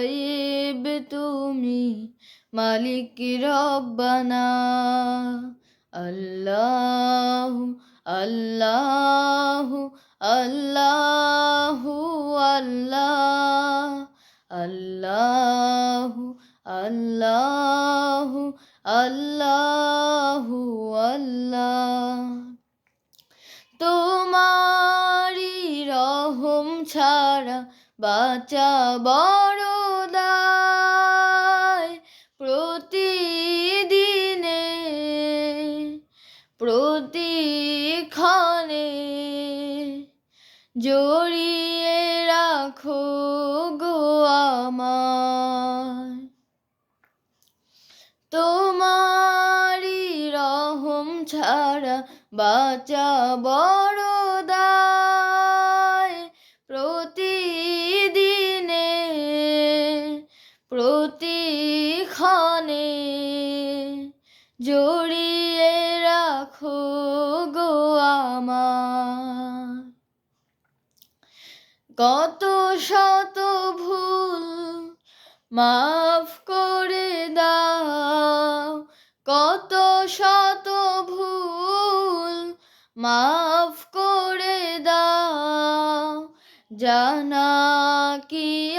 গায়েব তুমি, মালিক রব্বানা। আল্লাহ আল্লাহ আল্লাহ আল্লাহ। আল্লাহ আল্লাহ আল্লাহ আল্লাহ। তোমারি রহম ছাড়া বাঁচা বড় জড়িয়ে রাখো গো আমায় তোমারি রহম ছাড়া বাঁচা বড় প্রতিদিনে প্রতিক্ষণে জড়িয়ে কত শত ভুল মাফ করে দাও। কত শত ভুল মাফ করে দাও। জানা কি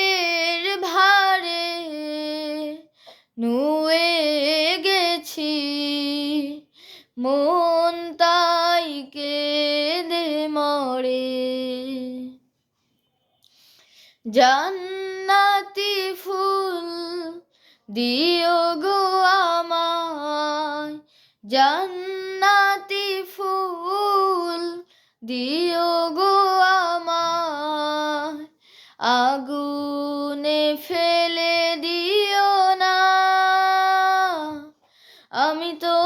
মরে জান্নাতি ফুল দিও গো আমায়। জান্নাতি ফুল দিও গো আমায়। আগুনে ফেলে দিও না। আমি তোমারি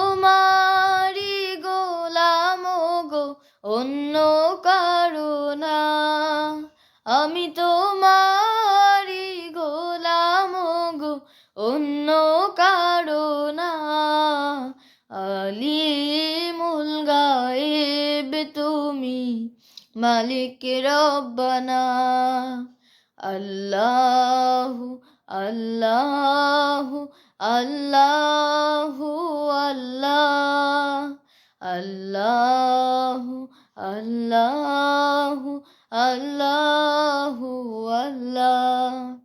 অন্য কারণা আলিমুল গায়েব তুমি মালিক রব্বানা। আল্লাহ আল্লাহ আল্লাহ। আল্লাহ আল্লাহ আল্লাহ আল্লাহ।